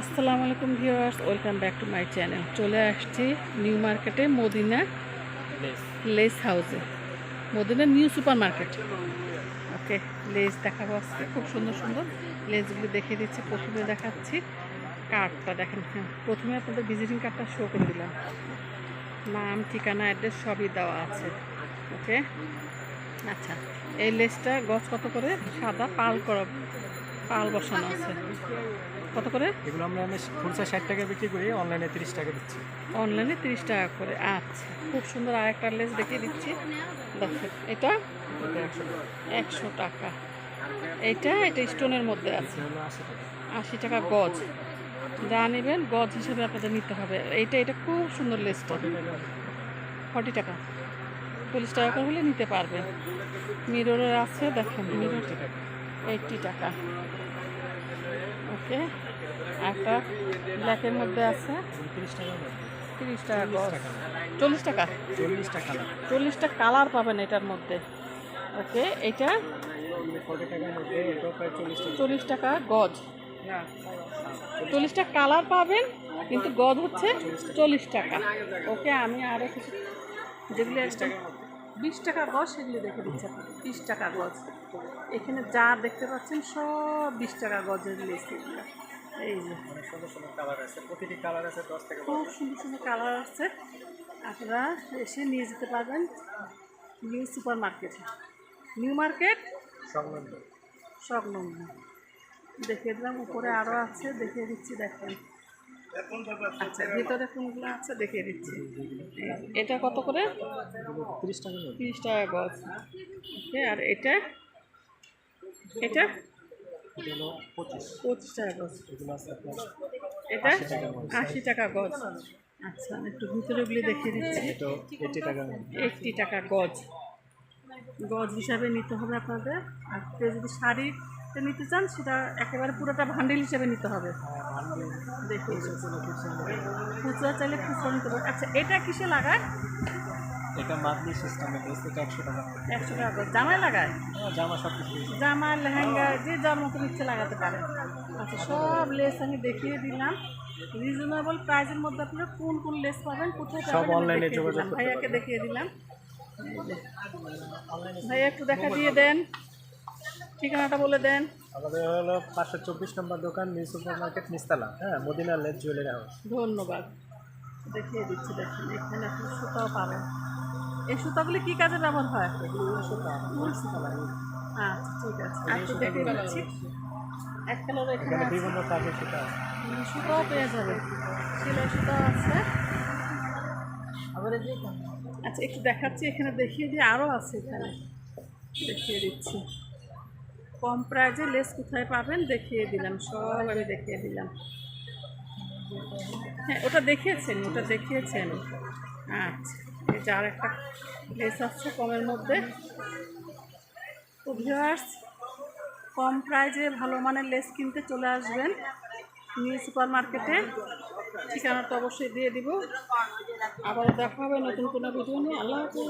আসসালামু আলাইকুম viewers welcome back to my channel. চলে আসছি নিউ মার্কেটে মদিনা লেস। হাউসে। Madina new super market okay lace দেখাবো আজকে খুব সুন্দর সুন্দর। লেসগুলো দেখিয়ে দিচ্ছি প্রথমে দেখাচ্ছি কার্ডটা দেখেন হ্যাঁ প্রথমে আপনাদের ভিজিটিং কার্ডটা শো করে দিলাম। নাম ঠিকানা অ্যাড্রেস সবই দেওয়া আছে। ওকে আচ্ছা এই লেসটা গছ কত করে? সাদা পাল করা পাল বসানো আছে। কত করে? এগুলো আমরা খুচরা ষাট টাকা বিক্রি করি অনলাইনে তিরিশ টাকা দিচ্ছি। অনলাইনে তিরিশ টাকা করে আচ্ছা। খুব সুন্দর আরেকটা লেস দেখিয়ে দিচ্ছি। দেখেন এটা একশো টাকা। এইটা এটা স্টোনের মধ্যে আছে। আশি টাকা। আশি টাকা গজ। যা নেবেন গজ হিসেবে আপনাদের নিতে হবে। এইটা এটা খুব সুন্দর লেসটা ফর্টি টাকা। চল্লিশ টাকা করে হলে নিতে পারবেন। মিররের আছে দেখেন। মিরর এইটটি টাকা। ওকে একটা ব্ল্যাকের মধ্যে আছে। তিরিশ টাকা গজ। চল্লিশ টাকা? চল্লিশ টাকা চল্লিশটা কালার পাবেন এটার মধ্যে। ওকে এটা চল্লিশ টাকা গজ। চল্লিশটা কালার পাবেন কিন্তু গজ হচ্ছে চল্লিশ টাকা। ওকে আমি আরও কিছু যেগুলো বিশ টাকা গজ সেগুলো দেখে দিচ্ছে আপনাকে বিশ টাকা গজ এখানে যা দেখতে পাচ্ছেন সব বিশ টাকা গজের লেস এগুলো। এই যে। সুন্দর সুন্দর কালার আছে। প্রতিটি কালার আছে দশ টাকা খুব সুন্দর সুন্দর কালার আছে। আপনারা এসে নিয়ে যেতে পারবেন নিউ সুপার মার্কেটে নিউ মার্কেট? সংলগ্ন। সংলগ্ন। দেখিয়ে দিলাম। উপরে আরও আছে। দেখিয়ে দিচ্ছি দেখেন। আচ্ছা ভিতরে কোনগুলো আছে দেখিয়ে দিচ্ছি। এটা কত করে? তিরিশ মধ্যে তিরিশ টাকা গজ ওকে আর এটা? এটা? পঁচিশ। টাকা গজ এটা? আশি টাকা গজ। আচ্ছা একটু ভিতরেগুলি দেখিয়ে দিচ্ছি। একটি টাকা গজ। গজ হিসাবে নিতে হবে আপনাদের। আর কেউ যদি শাড়িতে নিতে চান সেটা একেবারে পুরোটা ভান্ডিল হিসাবে নিতে হবে। চাইলে নিতে আচ্ছা এটা কিসে লাগায় এটা মান্থলি সিস্টেমে বেশ এটা একশো টাকা একশো টাকা গজ জামায় লাগায়? হ্যাঁ, জামা সব কিছু জামা লেহেঙ্গা যে যার মতো ইচ্ছে লাগাতে পারে আচ্ছা সব লেস আমি দেখিয়ে দিলাম। রিজনেবল প্রাইসের মধ্যে আপনারা কোন কোন লেস পাবেন কোথায় সব যোগাযোগ ভাইয়াকে দেখিয়ে দিলাম। ভাইয়া একটু দেখা দিয়ে দেন। ঠিকানাটা বলে দেন। আমাদের হলো পাঁচশো চব্বিশ নম্বর দোকান নিউ সুপার মার্কেট নিস্তালা। হ্যাঁ মদিনা লেট জুয়েলারি হাউস ধন্যবাদ। দেখিয়ে দিচ্ছি দেখেন এখানে আপনি সুতাও পাবেন। এই সুতাগুলি কী কাজে ব্যবহার হয়? সুতা আচ্ছা ঠিক আছে। একটু এক কালার এখানে বিভিন্ন কাজের উম, সুতাও পেয়ে যাবে। সেলাই সুতাও আছে। আচ্ছা একটু দেখাচ্ছি। এখানে দেখিয়ে দিয়ে আরও আছে এখানে। দেখিয়ে দিচ্ছি। কম প্রাইজে লেস কোথায় পাবেন দেখিয়ে দিলাম, সব আমি দেখিয়ে দিলাম। হ্যাঁ ওটা দেখিয়েছেন ওটা দেখিয়েছেন। আচ্ছা এই যে আর একটা লেস আসছে কমের মধ্যে। তো ভিউয়ার্স কম প্রাইজে ভালো মানের লেস কিনতে চলে আসবেন নিউ সুপার মার্কেটে ঠিকানা তো অবশ্যই দিয়ে দিব। আবার দেখা হবে নতুন কোনো ভিডিও নিয়ে। আল্লাহ হাফিজ।